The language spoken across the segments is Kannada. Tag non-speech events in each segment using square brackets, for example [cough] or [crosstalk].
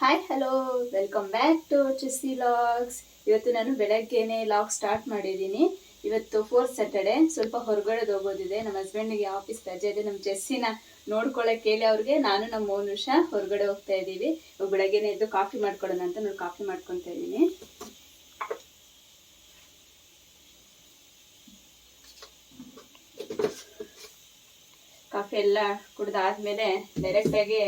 Hi hello welcome back to Chessy logs ಇವತ್ತು ನಾನು ಬೆಳಗ್ಗೆನೆ ಲಾಗ್ ಸ್ಟಾರ್ಟ್ ಮಾಡಿದ್ದೀನಿ. ಇವತ್ತು ಫೋರ್ತ್ ಸ್ಯಾಟರ್ಡೆ ಸ್ವಲ್ಪ ಹೊರಗಡೆ ಹೋಗೋದಿದೆ. ನಮ್ಮ ಹಸ್ಬೆಂಡಿಗೆ ಆಫೀಸ್ ರಜೆ ಇದೆ. ನಮ್ಮ ಚೆಸ್ಸಿನ ನೋಡ್ಕೊಳ್ಳೋಕೆ ಕೇಳಿ ಅವ್ರಿಗೆ, ನಾನು ನಮ್ಮ ಮೋನುಷ ಹೊರಗಡೆ ಹೋಗ್ತಾ ಇದ್ದೀವಿ. ಬೆಳಗ್ಗೆನೆ ಎದ್ದು ಕಾಫಿ ಮಾಡ್ಕೊಳ್ಳೋಣ ಅಂತ ನಾನು ಕಾಫಿ ಮಾಡ್ಕೊತಾ ಇದ್ದೀನಿ. ಕಾಫಿ ಎಲ್ಲ ಕುಡ್ದಾದ್ಮೇಲೆ ಡೈರೆಕ್ಟಾಗಿ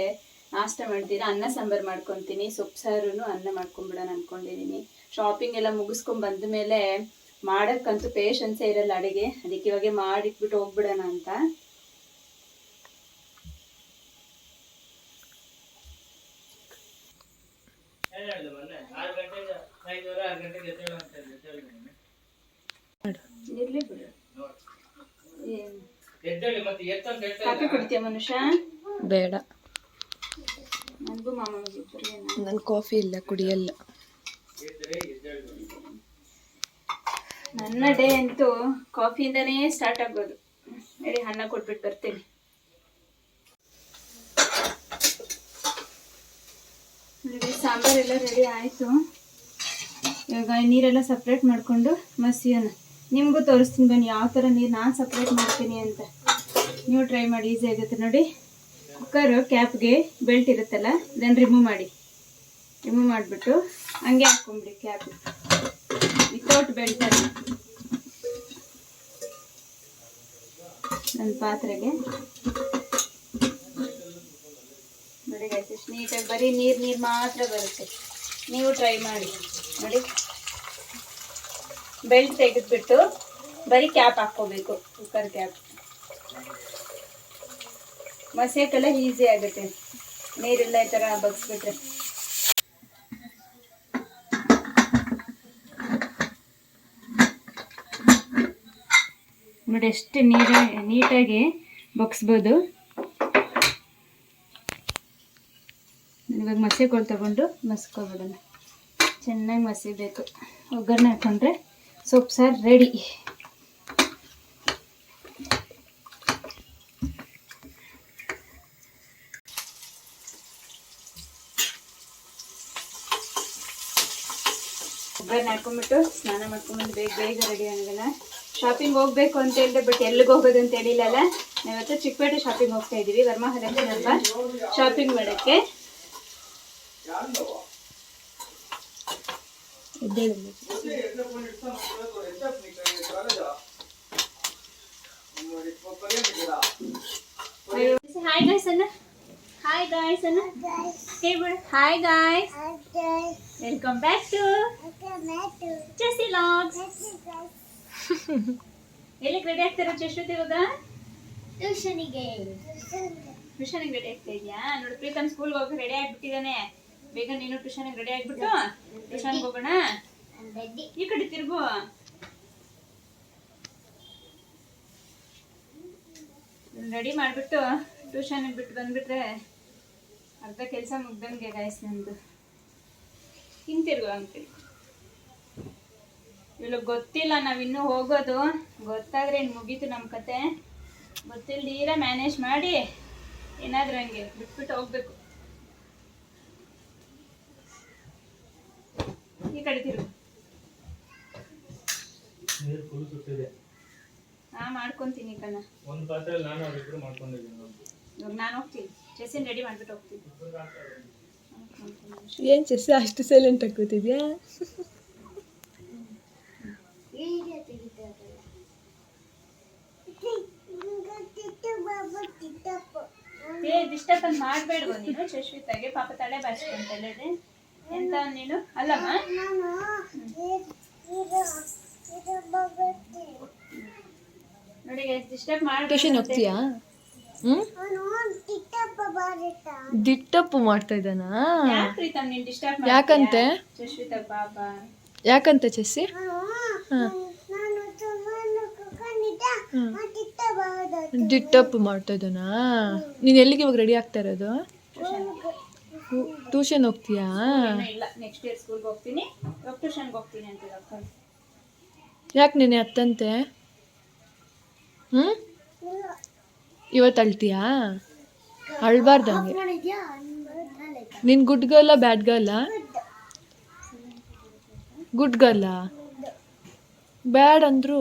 ನಾಷ್ಟ ಮಾಡ್ತೀರಾ? ಅನ್ನ ಸಾಂಬಾರು ಮಾಡ್ಕೊತೀನಿ. ಸೊಪ್ಪು ಸಾರು ಅನ್ನ ಮಾಡ್ಕೊಂಬಿಡೋಣ ಅನ್ಕೊಂಡಿದ್ದೀನಿ ಶಾಪಿಂಗ್ ಎಲ್ಲ ಮುಗಿಸ್ಕೊಂಡ್ ಬಂದ ಮೇಲೆ ಮಾಡೋಕ್ಕಂತೂ ಪೇಷನ್ಸೇ ಇರಲ್ಲ ಅಡುಗೆ. ಅದಕ್ಕೆ ಇವಾಗೆ ಮಾಡಿಟ್ಬಿಟ್ಟು ಹೋಗ್ಬಿಡೋಣ ಅಂತ. ಬಿಡು. ಮನುಷ್ಯ? ಬೇಡ. ನಾನು ಕಾಫಿ ಇಲ್ಲ, ಕುಡಿಯಲ್ಲ. ನನ್ನ ಡೇ ಅಂತೂ ಕಾಫಿಯಿಂದನೇ ಸ್ಟಾರ್ಟ್ ಆಗ್ಬೋದು ಹೇಳಿ ಅನ್ನ ಕೊಟ್ಬಿಟ್ಟು ಬರ್ತೀನಿ. ಸಾಂಬಾರ್ ಸಾಂಬಾರೆಲ್ಲ ರೆಡಿ ಆಯಿತು. ಇವಾಗ ನೀರೆಲ್ಲ ಸಪ್ರೇಟ್ ಮಾಡಿಕೊಂಡು ಮಸಿಯೋಣ. ನಿಮಗೂ ತೋರಿಸ್ತೀನಿ ಬನ್ನಿ, ಯಾವ ಥರ ನೀರು ನಾನು ಸಪ್ರೇಟ್ ಮಾಡ್ತೀನಿ ಅಂತ. ನೀವು ಟ್ರೈ ಮಾಡಿ ಈಸಿ ಆಗುತ್ತೆ. ನೋಡಿ ಕುಕ್ಕರು ಕ್ಯಾಪ್ಗೆ ಬೆಲ್ಟ್ ಇರುತ್ತಲ್ಲ ದೆನ್ ರಿಮೂವ್ ಮಾಡಿ. ರಿಮೂವ್ ಮಾಡಿಬಿಟ್ಟು ಹಂಗೆ ಹಾಕೊಂಬಿಡಿ ಕ್ಯಾಪ್. ವಿತೌಟ್ ಬೆಲ್ಟಲ್ಲಿ ನನ್ನ ಪಾತ್ರೆಗೆ. ನೋಡಿ ಗೈಸ್ ಎಷ್ಟು ನೀಟಾಗಿ ಬರೀ ನೀರು ನೀರು ಮಾತ್ರ ಬರುತ್ತೆ. ನೀವು ಟ್ರೈ ಮಾಡಿ. ನೋಡಿ. ಬೆಲ್ಟ್ ತೆಗೆದ್ಬಿಟ್ಟು ಬರೀ ಕ್ಯಾಪ್ ಹಾಕ್ಕೋಬೇಕು ಕುಕ್ಕರ್ ಕ್ಯಾಪ್ ಮಸೆಕೆಲ್ಲ ಈಸಿ ಆಗುತ್ತೆ. ನೀರೆಲ್ಲ ಈ ಥರ ಬಗ್ಸ್ಬಿಟ್ರೆ. ನೋಡಿ, ಎಷ್ಟು ನೀಟಾಗಿ ಬಗ್ಸ್ಬೋದು. ಇವಾಗ ಮಸೆಕೋಳು ತಗೊಂಡು ಮಸ್ಕೊಬಿಡೋಣ. ಚೆನ್ನಾಗಿ ಮಸಿಬೇಕು. ಒಗ್ಗರಣೆ ಹಾಕೊಂಡ್ರೆ ಸೊಪ್ಪು ಸಾರು ರೆಡಿ. ಒಗ್ಗರಣೆ ಹಾಕೊಂಡ್ಬಿಟ್ಟು ಸ್ನಾನ ಮಾಡ್ಕೊಂಡ್ಬಂದು ಬೇಗ ಬೇಗ ರೆಡಿ ಆಗೋಣ. ಶಾಪಿಂಗ್ ಹೋಗ್ಬೇಕು ಅಂತ ಹೇಳಿದ್ರೆ ಬಟ್ ಎಲ್ಲಿಗೆ ಹೋಗೋದು ಅಂತ ಹೇಳಿಲ್ಲಲ್ಲ ನಾವಿವತ್ತು ಚಿಕ್ಕಪೇಟೆ ಶಾಪಿಂಗ್ ಹೋಗ್ತಾ ಇದ್ದೀವಿ ವರ್ಮಹಲಕ್ಕೆ ಸ್ವಲ್ಪ ಶಾಪಿಂಗ್ ಮಾಡೋಕ್ಕೆ. ಹಾಯ್ ಗಾಯ್ಸ್ ಅನ್ನ ಹಾಯ್ ಗಾಯ್ಸ್ ಅನ್ನ ಹೇಳ್ಬಿಡು hi guys welcome back to Chessy logs ಎಲ್ಲಿಗೆ ರೆಡಿ ಆಗ್ತಾರೋ ಚಶ್ವತಿ ಇವಾಗ? ಟ್ಯೂಷನಿಗೆ ಟ್ಯೂಷನ್ಗೆ ರೆಡಿ ಆಗ್ತಾ ಇದೆಯಾ? ನೋಡಿ ಪ್ರೀತಮ್ ಸ್ಕೂಲ್ಗೆ ಹೋಗಿ ರೆಡಿ ಆಗ್ಬಿಟ್ಟಿದ್ದಾನೆ ಬೇಗ ನೀನು ಟ್ಯೂಷನ್ಗೆ ರೆಡಿ ಆಗ್ಬಿಟ್ಟು ಟ್ಯೂಷನ್ಗೆ ಹೋಗೋಣ. ಈ ಕಡೆ ತಿರುಗು. ರೆಡಿ ಮಾಡಿಬಿಟ್ಟು ಟ್ಯೂಷನ್ಗೆ ಬಿಟ್ಟು ಬಂದ್ಬಿಟ್ರೆ ಅರ್ಧ ಕೆಲಸ ಮುಗ್ದಂಗೆ ಗಾಯಸ್ ನಂದು. ಹಿಂತಿರ್ಗು ಅಂತೀವಿ ಇವಳು ಗೊತ್ತಿಲ್ಲ ನಾವಿನ್ನೂ ಹೋಗೋದು. ಗೊತ್ತಾದ್ರೆ ಇನ್ನು ಮುಗೀತು ನಮ್ಮ ಕತೆ. ಗೊತ್ತಿಲ್ದೀರ ಮ್ಯಾನೇಜ್ ಮಾಡಿ. ಏನಾದ್ರೂ ಹಂಗೆ ಬಿಟ್ಬಿಟ್ಟು ಹೋಗ್ಬೇಕು. ಈ ಕಡೆ ತಿರುಗು. ಹಾ ಮಾಡ್ಕೊಂತೀನಿ ಕಣ. ಒಂದು ಪಾತ್ರೆಯಲ್ಲಿ ನಾನು ಅವ್ರಿಬ್ರು ಮಾಡ್ಕೊಂಡಿದ್ದೀನಿ. ಇವಾಗ ನಾನು ಹೋಗ್ತೀನಿ. ಚೆಸ್ಸಿನ ರೆಡಿ ಮಾಡ್ಬಿಟ್ಟು ಹೋಗ್ತೀನಿ. ಏನು ಚೆಸ್ ಅಷ್ಟು ಸೈಲೆಂಟ್ ಕೂತಿದ್ಯಾ? ವಿಡಿಯೋ ಏ ಅಂತ ಮಾಡ್ಬೇಡ್ಗೋ ನೀನು ಶಶ್ವಿತಾಗೆ ಪಾಪ ತಲೆ ಬಾಚ್ಕೊಂತಲ್ಲ ಎಂತ ನೀನು? ಅಲ್ಲಮ್ಮ? ನೋಡಿ ಡಿಸ್ಟರ್ಬ್ ಟ್ಯೂಷನ್ ಹೋಗ್ತೀಯಾ? ದಿಟ್ಟಪ್ಪು ಮಾಡ್ತಾ ಇದ್ದಾನಾ? ಯಾಕಂತೆ? ಯಾಕಂತ ಚೆಸ್ಸಿ ದಿಟ್ಟಪ್ಪು ಮಾಡ್ತಾ ಇದ್ದಾನಾ? ನೀನು ಎಲ್ಲಿಗೆ ಇವಾಗ ರೆಡಿ ಆಗ್ತಾ ಇರೋದು? ಟ್ಯೂಷನ್ ಹೋಗ್ತೀಯಾ? ಇಲ್ಲ ನೆಕ್ಸ್ಟ್ ಇಯರ್ ಸ್ಕೂಲ್ಗೆ ಹೋಗ್ತೀನಿ. ಇವಾಗ ಟ್ಯೂಷನ್ಗೆ ಹೋಗ್ತೀನಿ ಅಂತ ಇವಾಗ ಯಾಕೆ ನೀನೆ ಅತ್ತಂತೆ ಹ್ಞೂ ಇವತ್ತು ಅಳ್ತೀಯಾ? ಅಳ್ಬಾರ್ದಂಗೆ. ನೀನು good girl bad girl good girl bad ಅಂದ್ರು?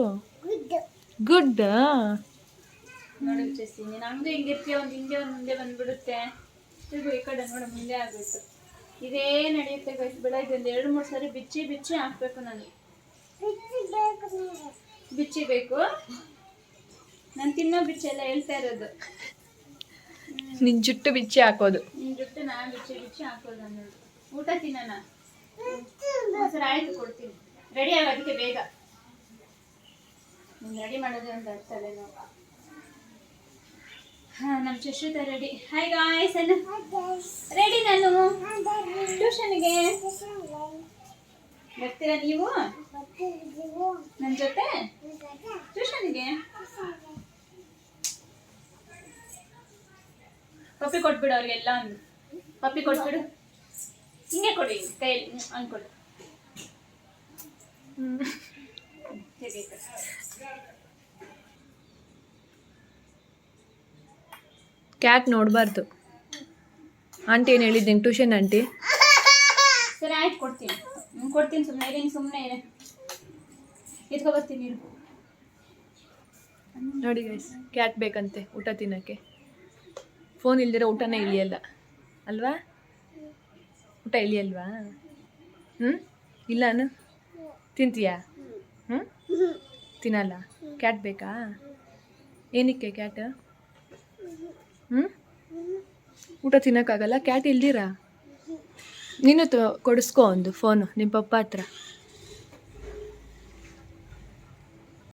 ಗುಡ್ ನೋಡಿ ಚೇಸಿ ನೀನು ಹಂಗೆ ಹಿಂಗಿರ್ತೀಯ ಒಂದು ಹಿಂದೆ ಒಂದು ಮುಂದೆ ಬಂದ್ಬಿಡುತ್ತೆ. ತಿರ್ಗು ಈ ಕಡೆ ನೋಡು ಮುಂದೆ ಆಗಬೇಕು ಇದೇ ನಡೆಯುತ್ತೆ ಗೈಸ್ ಬೆಳಗ್ಗೆ ಒಂದು ಎರಡು ಮೂರು ಸಾರಿ ಬಿಚ್ಚಿ ಬಿಚ್ಚಿ ಹಾಕ್ಬೇಕು ನಾನು. ಬಿಚ್ಚಿ ಬೇಕು ನಾನು. ತಿನ್ನೋ ಬಿಚ್ಚಿ ಎಲ್ಲ ಹೇಳ್ತಾ ಇರೋದು. ನಿನ್ನ ಜುಟ್ಟು ಬಿಚ್ಚಿ ಹಾಕೋದು. ನಿನ್ನ ಜುಟ್ಟು ನಾನು ಬಿಚ್ಚಿ ಬಿಚ್ಚಿ ಹಾಕೋದು ಅನ್ನೋದು ಊಟ ತಿನ್ನೋಣ? ಸರಿ ಆಯ್ತು ಕೊಡ್ತೀನಿ. ರೆಡಿ ಆಗೋದಕ್ಕೆ ಬೇಗ. ರೆಡಿ ಮಾಡೋದೇ ಒಂದು ಅರ್ಥಲ್ಲ ನಾವು. ಹಾಂ ನಮ್ಮ ಚಶ್ರಿತ ರೆಡಿ ಹಾಯ್ ಗಾಯ್ಸ್ ಅನ್ನು ರೆಡಿ ನಾನು? ಟ್ಯೂಷನ್ಗೆ ಬರ್ತೀರಾ ನೀವು? ನನ್ನ ಜೊತೆ? ಟ್ಯೂಷನ್ಗೆ ಪಪ್ಪಿ ಕೊಟ್ಬಿಡು ಅವ್ರಿಗೆಲ್ಲ ಒಂದು ಪಪ್ಪಿ ಕೊಟ್ಬಿಡು. ಹಿಂಗೆ ಕೊಡಿ ಕೈಯಲ್ಲಿ ಅನ್ಕೊಡಿ ಹ್ಞೂ ಕೊಡು. ಸರಿ. [laughs] ಕ್ಯಾಟ್ ನೋಡಬಾರ್ದು. ಆಂಟಿ ಏನು ಹೇಳಿದ್ದೀನಿ ಟ್ಯೂಷನ್ ಆಂಟಿ ಸರಿ ಆಯ್ತು ಕೊಡ್ತೀನಿ. ಹ್ಞೂ ಕೊಡ್ತೀನಿ ಸುಮ್ಮನೆ ಸುಮ್ಮನೆ ಇದೆ ಎತ್ಕೊ ಬರ್ತೀನಿ ಇರು. ನೋಡಿ ಗೈಸ್ ಕ್ಯಾಟ್ ಬೇಕಂತೆ ಊಟ ತಿನ್ನೋಕ್ಕೆ. ಫೋನ್ ಇಲ್ದಿರೋ ಊಟನೇ ಇಳಿಯಲ್ಲ. ಅಲ್ವಾ? ಊಟ ಇಳಿಯಲ್ವಾ? ಹ್ಞೂ ಇಲ್ಲಾನು ತಿಂತೀಯಾ? ಹ್ಞೂ ತಿನ್ನಲ್ಲ. ಕ್ಯಾಟ್ ಬೇಕಾ? ಏನಕ್ಕೆ ಕ್ಯಾಟ್ ಹ್ಞೂ ಊಟ ತಿನ್ನೋಕ್ಕಾಗಲ್ಲ? ಕ್ಯಾಟ್ ಇಲ್ದಿರಾ? ನೀನು ತೊ ಕೊಡಿಸ್ಕೊ ಒಂದು ಫೋನು ನಿಮ್ಮ ಪಪ್ಪ ಹತ್ರ.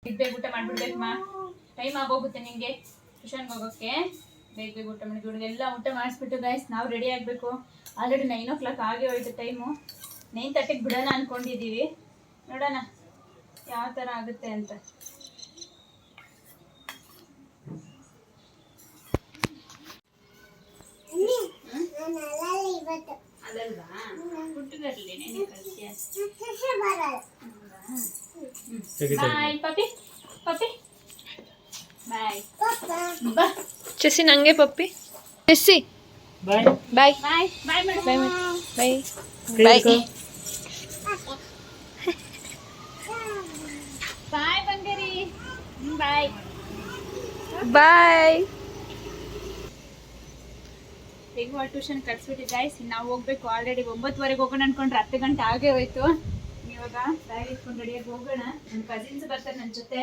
ಬೇಗ ಬೇಗ ಊಟ ಮಾಡ್ಬಿಡ್ಬೇಕು ಮಾ. ಟೈಮ್ ಆಗೋಗುತ್ತೆ ನಿಂಗೆ. ಟ್ಯೂಷನ್ಗೆ ಹೋಗೋಕ್ಕೆ. ಬೇಗ ಬೇಗ ಊಟ ಮಾಡಿ ಇವ್ರಿಗೆಲ್ಲ ಊಟ ಮಾಡಿಸ್ಬಿಟ್ಟು ಗೈಸ್ ನಾವು ರೆಡಿ ಆಗಬೇಕು. ಆಲ್ರೆಡಿ ನೈನ್ ಓ ಕ್ಲಾಕ್ ಆಗೇ ಹೋಯ್ತು ಟೈಮು ನೈನ್ ತರ್ಟಿಗೆ ಬಿಡೋಣ ಅಂದ್ಕೊಂಡಿದ್ದೀವಿ ನೋಡೋಣ. ಯಾವ ಥರ ಆಗುತ್ತೆ ಅಂತ? ಇವತ್ತು ಅದಲ್ವಾ? ಹುಟ್ಟುಗರ್ಲಿ ನೆನೆ ಕಳಿಸಿ ತೆಗಿತಾ ಬಾಯ್ ಪಪ್ಪಿ ಪಪ್ಪಿ ಬಾಯ್ ಪಾಪ ಬಾ. ಚೆಸ್ಸಿ ನಂಗೆ ಪಪ್ಪಿ. ಚೆಸ್ಸಿ. ಬಾಯ್ ಬಾಯ್ ಬಾಯ್ ಬಾಯ್ ಮೇಡಮ್ ಬಾಯ್ ಬಾಯ್ ಬಾಯ್ ಬಾಯ್ ಬಂಗಾರಿ ಬಾಯ್. ಬಾಯ್. ಟ್ಯೂಷನ್ ಗಾಯ್ಸ್ ಇನ್ನು ನಾವು ಹೋಗ್ಬೇಕು ಆಲ್ರೆಡಿ ಒಂಬತ್ತುವರೆಗೆ ಹೋಗೋಣ ಅನ್ಕೊಂಡ್ರೆ ಹತ್ತು ಗಂಟೆ ಆಗೇ ಹೋಯ್ತು. ಇವಾಗ ಬ್ಯಾಗ್ ಇಟ್ಕೊಂಡು ರೆಡಿಯಾಗಿ ಹೋಗೋಣ. ನನ್ನ ಕಸಿನ್ಸ್ ಬರ್ತಾರೆ ನನ್ನ ಜೊತೆ.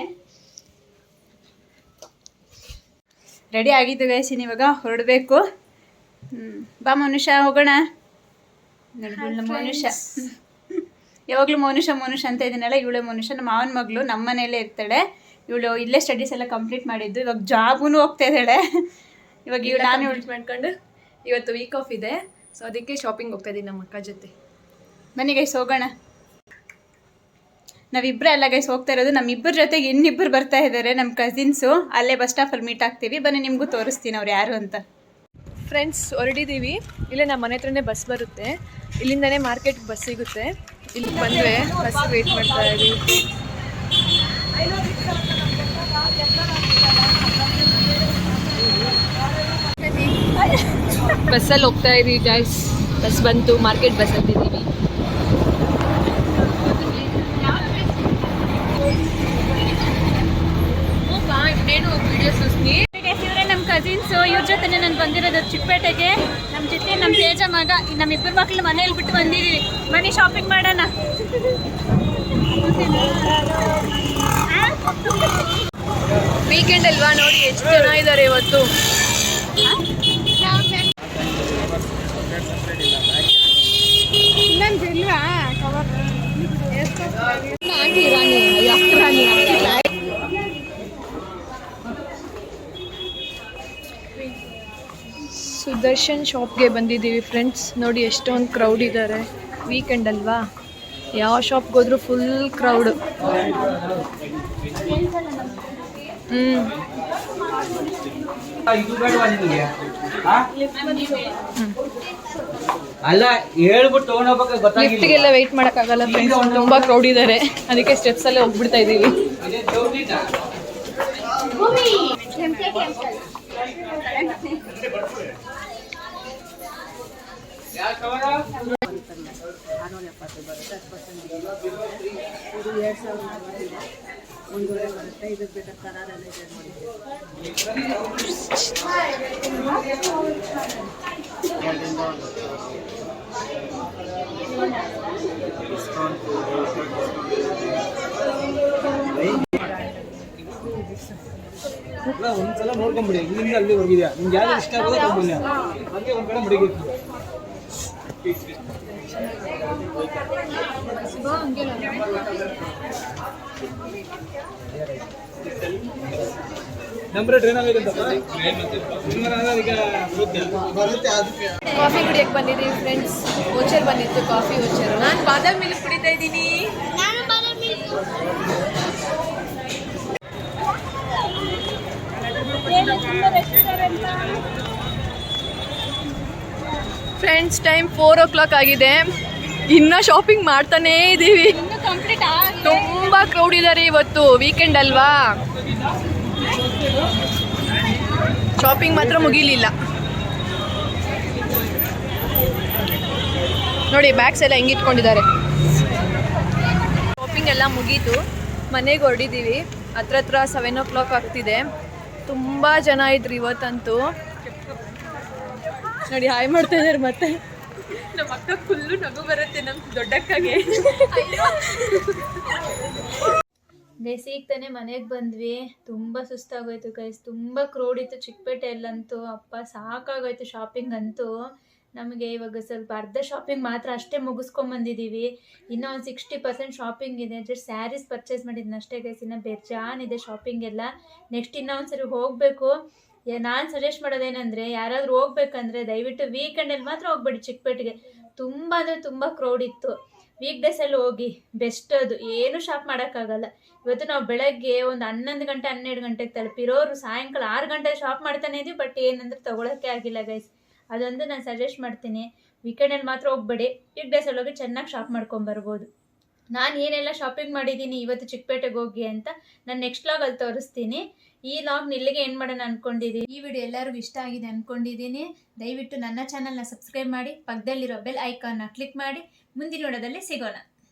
ರೆಡಿ ಆಗಿದ್ದು ಗಾಯ್ಸ್ ಇನ್ನು ಇವಾಗ ಹೊರಡಬೇಕು. ಹ್ಮ್ ಬಾ ಮನುಷ್ಯ ಹೋಗೋಣ. ಮನುಷ್ಯ. ಯಾವಾಗಲೂ ಮನುಷ್ಯ ಮನುಷ್ಯ ಅಂತ ಇದನ್ನೆಲ್ಲ ಇವಳೆ ಮನುಷ್ಯ. ನಮ್ಮ ಮಾವನ ಮಗಳು ನಮ್ಮ ಮನೆಯಲ್ಲೇ ಇರ್ತಾಳೆ. ಇವಳು ಇಲ್ಲೇ ಸ್ಟಡೀಸ್ ಎಲ್ಲ ಕಂಪ್ಲೀಟ್ ಮಾಡಿದ್ದು. ಇವಾಗ ಜಾಬೂನು ಹೋಗ್ತಾ ಇದ್ದಾಳೆ. ಇವಾಗ ಇವಳು ನಾನು ಇವಳು ಮಾಡ್ಕೊಂಡು ಇವತ್ತು ವೀಕ್ ಆಫ್ ಇದೆ. ಸೊ ಅದಕ್ಕೆ ಶಾಪಿಂಗ್ ಹೋಗ್ತಾ ಇದ್ದೀನಿ ನಮ್ಮ ಅಕ್ಕ ಜೊತೆ. ಬನ್ನಿ ಗೈಸ್ ಹೋಗೋಣ. ನಾವಿಬ್ಬರೇ ಅಲ್ಲ ಗೈಸ್ ಹೋಗ್ತಾ ಇರೋದು. ನಮ್ಮಿಬ್ಬರ ಜೊತೆಗೆ ಇನ್ನಿಬ್ಬರು ಬರ್ತಾ ಇದ್ದಾರೆ ನಮ್ಮ ಕಸಿನ್ಸು ಅಲ್ಲೇ ಬಸ್ ಸ್ಟಾಪಲ್ಲಿ ಮೀಟ್ ಆಗ್ತೀವಿ. ಬನ್ನಿ ನಿಮಗೂ ತೋರಿಸ್ತೀನಿ ಅವ್ರು ಯಾರು ಅಂತ. ಫ್ರೆಂಡ್ಸ್ ಹೊರಡಿದ್ದೀವಿ ಇಲ್ಲೇ ನಮ್ಮ ಮನೆ ಹತ್ರನೇ ಬಸ್ ಬರುತ್ತೆ. ಇಲ್ಲಿಂದನೇ ಮಾರ್ಕೆಟ್ಗೆ ಬಸ್ ಸಿಗುತ್ತೆ. ಇಲ್ಲಿ ಬಂದರೆ ಬಸ್ ವೇಟ್ ಮಾಡ್ತಾ ಇದ್ದೀವಿ ಬಸ್ಸಲ್ಲಿ ಹೋಗ್ತಾ ಇದೀವಿ ಗೈಸ್ ಬಸ್ ಬಂತು ಮಾರ್ಕೆಟ್ ಬಸ್ ಇವರೇ ನಮ್ಮ ಕಸಿನ್ಸು ಇವ್ರ ಜೊತೆ ನಾನು ಬಂದಿರೋದು ಚಿಕ್ಕಪೇಟೆಗೆ. ನಮ್ಮ ಜೊತೆ ನಮ್ಮ ತೇಜ ಮಗ ನಮ್ಮಿಬ್ಬರು ಮಕ್ಳು ಮನೇಲಿ ಬಿಟ್ಟು ಬಂದಿದ್ದೀವಿ. ಬನ್ನಿ ಶಾಪಿಂಗ್ ಮಾಡೋಣ. ವೀಕೆಂಡ್ ಅಲ್ವಾ? ನೋಡಿ ಎಷ್ಟು ಜನ ಇದ್ದಾರೆ ಇವತ್ತು. ಸುದರ್ಶನ್ ಶಾಪ್ಗೆ ಬಂದಿದ್ದೀವಿ ಫ್ರೆಂಡ್ಸ್ ನೋಡಿ ಎಷ್ಟೊಂದು ಕ್ರೌಡ್ ಇದ್ದಾರೆ ವೀಕೆಂಡ್ ಅಲ್ವಾ? ಯಾವ ಶಾಪ್ಗೆ ಹೋದ್ರು ಫುಲ್ ಕ್ರೌಡ್ ನಿಮಗೆ? ಅಲ್ಲ ಹೇಳ್ಬಿಟ್ಟು ಲಿಫ್ಟ್ಗೆಲ್ಲ ವೆಯ್ಟ್ ಮಾಡೋಕ್ಕಾಗಲ್ಲ ಫ್ರೆಂಡ್ಸ್ ತುಂಬ ಕ್ರೌಡ್ ಇದಾರೆ. ಅದಕ್ಕೆ ಸ್ಟೆಪ್ಸ್ ಅಲ್ಲೇ ಹೋಗ್ಬಿಡ್ತಾ ಇದ್ದೀವಿ. ಇದೇ ಚೌಕಿನಾ? ಯಾವ ಒಂದ್ಸಲ ನೋಡ್ಕೊಂಬಿಡಿ. ಇಲ್ಲಿಂದ ಅಲ್ಲಿ ಹೋಗಿದ್ಯಾ ನಿಮ್ಗೆ ಯಾರು ಇಷ್ಟ ಆಗೋದು ಹಂಗೆ ಒಂದ್ ಕಡೆ ಮಡಿಗಿರ್ತೀನಿ ನಂಬರ್ ಟ್ರೈನ್ ಬರುತ್ತೆ ಅದಕ್ಕೆ ಕಾಫಿ ಕುಡಿಯಕ್ಕೆ ಬಂದಿದ್ದೀವಿ ಫ್ರೆಂಡ್ಸ್ ಓಚರ್ ಬಂದಿತ್ತು ಕಾಫಿ ಓಚರ್ ನಾನು ಬಾದಾಮಿ ಮಿಲ್ಕ್ ಕುಡಿತಾ ಇದ್ದೀನಿ. ನಾನು ಬಾದಾಮಿ friends time four o'clock ಆಗಿದೆ. ಇನ್ನ ಶಾಪಿಂಗ್ ಮಾಡ್ತಾನೇ ಇದ್ದೀವಿ ತುಂಬಾ ಕ್ರೌಡ್ ಇದಾರೆ ಇವತ್ತು. ವೀಕೆಂಡ್ ಅಲ್ವಾ? ಶಾಪಿಂಗ್ ಮಾತ್ರ ಮುಗಿಲಿಲ್ಲ. ನೋಡಿ ಬ್ಯಾಗ್ಸ್ ಎಲ್ಲ ಹೆಂಗಿಟ್ಕೊಂಡಿದ್ದಾರೆ ಶಾಪಿಂಗ್ ಎಲ್ಲ ಮುಗೀತು. ಮನೆಗೆ ಹೊರಡಿದ್ದೀವಿ ಹತ್ರ ಹತ್ರ ಸೆವೆನ್ ಓ ಕ್ಲಾಕ್ ಆಗ್ತಿದೆ. ತುಂಬ ಜನ ಇದ್ರು ಇವತ್ತಂತೂ. ನೋಡಿ ಹಾಯ್ ಮಾಡ್ತಾ ಇದ್ದಾರೆ ಮತ್ತೆ. ನಮ್ಮ ಅಕ್ಕ ಫುಲ್ಲು ನಗು ಬರುತ್ತೆ ನಮ್ಮ ದೊಡ್ಡಕ್ಕಗೆ. ಗೈಸ್ ಈಗ ತಾನೇ ಮನೆಗೆ ಬಂದ್ವಿ. ತುಂಬ ಸುಸ್ತಾಗೋಯ್ತು ಗೈಸ್ ತುಂಬ ಕ್ರೋಡ್ ಇತ್ತು. ಚಿಕ್ಕಪೇಟೆಯಲ್ಲಂತೂ ಅಪ್ಪ ಸಾಕಾಗೋಯ್ತು ಶಾಪಿಂಗ್ ಅಂತೂ. ನಮಗೆ ಇವಾಗ ಸ್ವಲ್ಪ ಅರ್ಧ ಶಾಪಿಂಗ್ ಮಾತ್ರ ಅಷ್ಟೇ ಮುಗಿಸ್ಕೊಂಬಂದಿದ್ದೀವಿ ಇನ್ನೂ ಒಂದು ಸಿಕ್ಸ್ಟಿ ಪರ್ಸೆಂಟ್ ಶಾಪಿಂಗ್ ಇದೆ. ಜಸ್ಟ್ ಸ್ಯಾರೀಸ್ ಪರ್ಚೇಸ್ ಮಾಡಿದ್ನಷ್ಟೇ ಗೈಸ್ ಇನ್ನು ಇದೆ ಶಾಪಿಂಗ್ ಎಲ್ಲ. ನೆಕ್ಸ್ಟ್ ಇನ್ನೂ ಒಂದ್ಸರಿ ಹೋಗಬೇಕು. ನಾನು ಸಜೆಸ್ಟ್ ಮಾಡೋದೇನೆಂದರೆ ಯಾರಾದರೂ ಹೋಗ್ಬೇಕಂದ್ರೆ ದಯವಿಟ್ಟು ವೀಕೆಂಡಲ್ಲಿ ಮಾತ್ರ ಹೋಗ್ಬೇಡಿ ಚಿಕ್ಕಪೇಟೆಗೆ. ತುಂಬ ಅಂದರೆ ತುಂಬ ಕ್ರೌಡ್ ಇತ್ತು. ವೀಕ್ ಡೇಸಲ್ಲಿ ಹೋಗಿ ಬೆಸ್ಟ್ ಅದು. ಏನು ಶಾಪ್ ಮಾಡೋಕ್ಕಾಗಲ್ಲ. ಇವತ್ತು ನಾವು ಬೆಳಗ್ಗೆ ಒಂದು ಹನ್ನೊಂದು ಗಂಟೆ, ಹನ್ನೆರಡು ಗಂಟೆಗೆ ತಲುಪಿರೋರು ಸಾಯಂಕಾಲ ಆರು ಗಂಟೆ ಶಾಪ್ ಮಾಡ್ತಾನೆ ಇದೀವಿ ಬಟ್ ಏನಂದ್ರೆ ತೊಗೊಳಕ್ಕೆ ಆಗಿಲ್ಲ ಗೈಸ್ ಅದೊಂದು ನಾನು ಸಜೆಸ್ಟ್ ಮಾಡ್ತೀನಿ. ವೀಕೆಂಡಲ್ಲಿ ಮಾತ್ರ ಹೋಗ್ಬೇಡಿ. ವೀಕ್ ಡೇಸಲ್ಲಿ ಹೋಗಿ ಚೆನ್ನಾಗಿ ಶಾಪ್ ಮಾಡ್ಕೊಂಬರ್ಬೋದು ನಾನು ಏನೆಲ್ಲ ಶಾಪಿಂಗ್ ಮಾಡಿದ್ದೀನಿ ಇವತ್ತು ಚಿಕ್ಕಪೇಟೆಗೆ ಹೋಗಿ ಅಂತ ನಾನು ನೆಕ್ಸ್ಟ್ ಲಾಗಲ್ಲಿ ತೋರಿಸ್ತೀನಿ. ಈ ಲಾಗ್ ನಿಲ್ಲಿಗೆ ಏನು ಮಾಡೋಣ ಅನ್ಕೊಂಡಿದ್ದೀನಿ ಈ ವಿಡಿಯೋ ಎಲ್ಲರಿಗೂ ಇಷ್ಟ ಆಗಿದೆ ಅನ್ಕೊಂಡಿದ್ದೀನಿ ದಯವಿಟ್ಟು ನನ್ನ ಚಾನಲ್ನ ಸಬ್ಸ್ಕ್ರೈಬ್ ಮಾಡಿ ಪಕ್ಕದಲ್ಲಿರೋ ಬೆಲ್ ಐಕಾನ್ನ ಕ್ಲಿಕ್ ಮಾಡಿ. ಮುಂದಿನ ವಿಡಿಯೋದಲ್ಲಿ ಸಿಗೋಣ.